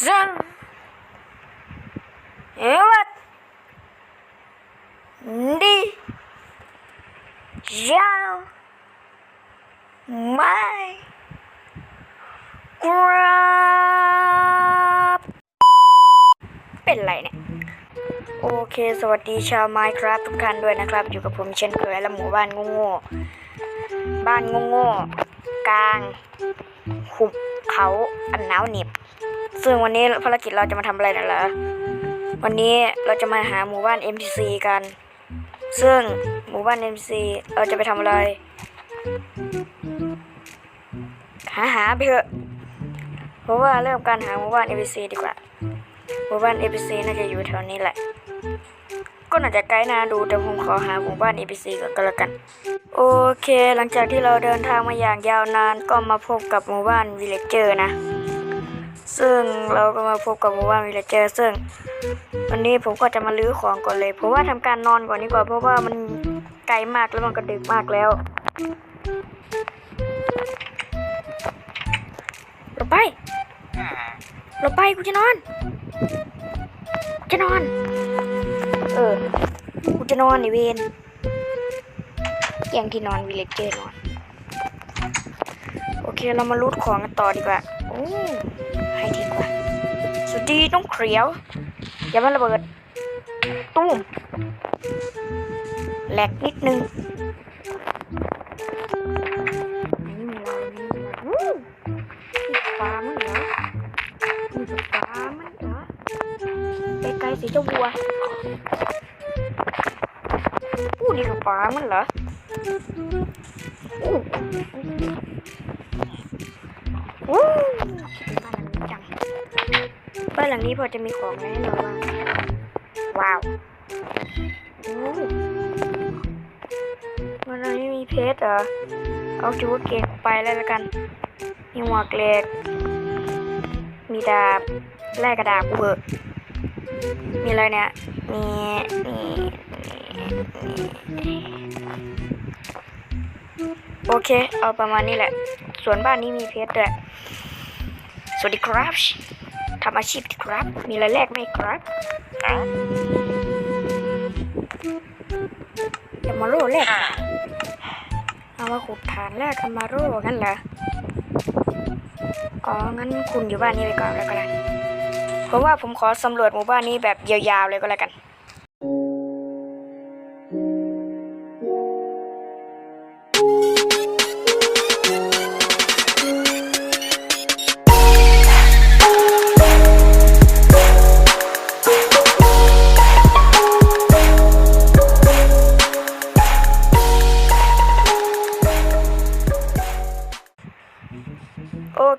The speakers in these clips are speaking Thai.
Zan. Evet. Di. Zhao. My. Crap เป็นไรเนี่ยโอเค สวัสดีชาว Minecraft ทุกท่านด้วยนะครับ อยู่กับผมเช่นเคยและหมู่บ้านโง่ๆบ้านโง่ๆกลางหุบเขาอันหนาวเหน็บ ซึ่งวันนี้ภารกิจเราจะมาทำอะไรนะเหรอวันนี้เราจะมาหาหมู่บ้าน MTC กัน ซึ่งหมู่บ้าน MTC เราจะไปทำอะไร หาหาไปเถอะเพราะว่าเริ่มการหาหมู่บ้าน MTC ดีกว่า หมู่บ้าน MTC น่าจะอยู่แถวนี้แหละ ก็น่าจะไกลนาดูแต่ผมขอหาหมู่บ้าน NPC ก่อนก็แล้วกัน โอเค หลังจากที่เราเดินทางมาอย่างยาวนานก็มาพบกับหมู่บ้านวิลเลจเจอร์นะ ซึ่งเราก็มาพบกับหมู่านวิลเลจเจอร์ซึ่ง วันนี้ผมก็จะมาลื้อของก่อนเลยเพราะว่าทำการนอนก่อนดีกว่า เพราะว่ามันไกลมากแล้วมันก็ดึกมากแล้วหลบไปหลบไปกูจะนอน จะนอน เออ กูจะนอนในเวนแย่งที่นอนวิลเลจเจอร์นอน โอเคเรามารูดของกันต่อดีกว่า โอ้ให้ดีกว่าสวัสดีน้องเขียว อย่ามาระเบิด ตุ้มแหลกนิดนึงสีเจ้าวัวอู้นี่คือปลามันเหรออู้ หลังนี้พอจะมีของอะไรให้เราบ้าว้าวอู้บ้านหลังนี้มีเพชรเหรอ เอาจูดเกตไปแล้วละกัน มีหมวกเหล็กมีดาบแลกกระดาษกูเบอะมีอะไรเนี่ยมีมีมีโอเค เอาประมาณนี้แหละ ส่วนบ้านนี้มีเพชรด้วย สวัสดีครับ ทำอาชีพดีครับ มีอะไรแลกไหมครับอย่ามาโร่แลกเอามาขุดฐานแลกกันมาโร่งั้นเหรออ๋องั้นคุณอยู่บ้านนี้ไปก่อนแล้วก็แล้วเพราะว่าผมขอสำรวจหมู่บ้านนี้แบบยาวๆเลยก็แล้วกัน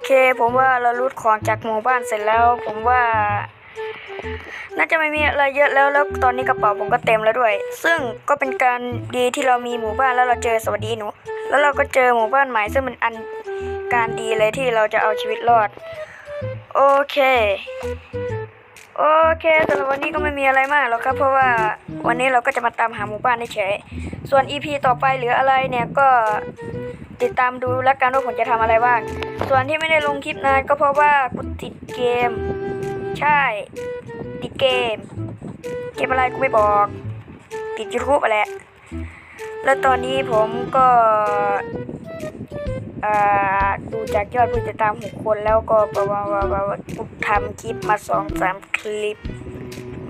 เค ผมว่าเรารูดของจากหมู่บ้านเสร็จแล้ว ผมว่า น่าจะไม่มีอะไรเยอะแล้วแล้วตอนนี้กระเป๋าผมก็เต็มแล้วด้วย ซึ่งก็เป็นการดีที่เรามีหมู่บ้านแล้วเราเจอสวัสดีหนู แล้วเราก็เจอหมู่บ้านใหม่ซึ่งเป็นอันการดีเลยที่เราจะเอาชีวิตรอด โอเคโอเคสำหรับวันนี้ก็ไม่มีอะไรมากหรอกครับ เพราะว่าวันนี้เราก็จะมาตามหาหมู่บ้านเฉย ส่วน EP ต่อไปหรืออะไรเนี่ยก็ติดตามดูแล้วกันว่าผมจะทำอะไรบ้าง ส่วนที่ไม่ได้ลงคลิปนานก็เพราะว่ากูติดเกม ใช่ ติดเกม เกมอะไรกูไม่บอก ติดยูทูบอะไรแล้วตอนนี้ผมก็อ่าดูจากยอดผู้ติดตามหกคนแล้วก็ประมาณว่ากูทำคลิปมาสองสามคลิป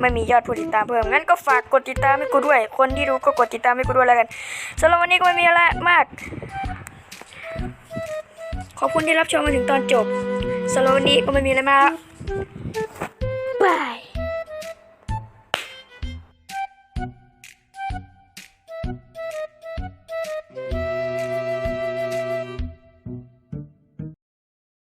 ไม่มียอดผู้ติดตามเพิ่มงั้นก็ฝากกดติดตามให้กูด้วย คนที่ดูก็กดติดตามให้กูด้วยแล้วกันสำหรับวันนี้ก็ไม่มีอะไรมาก ขอบคุณที่รับชมมาถึงตอนจบสำหรับวันนี้ก็ไม่มีอะไรมากแล้ว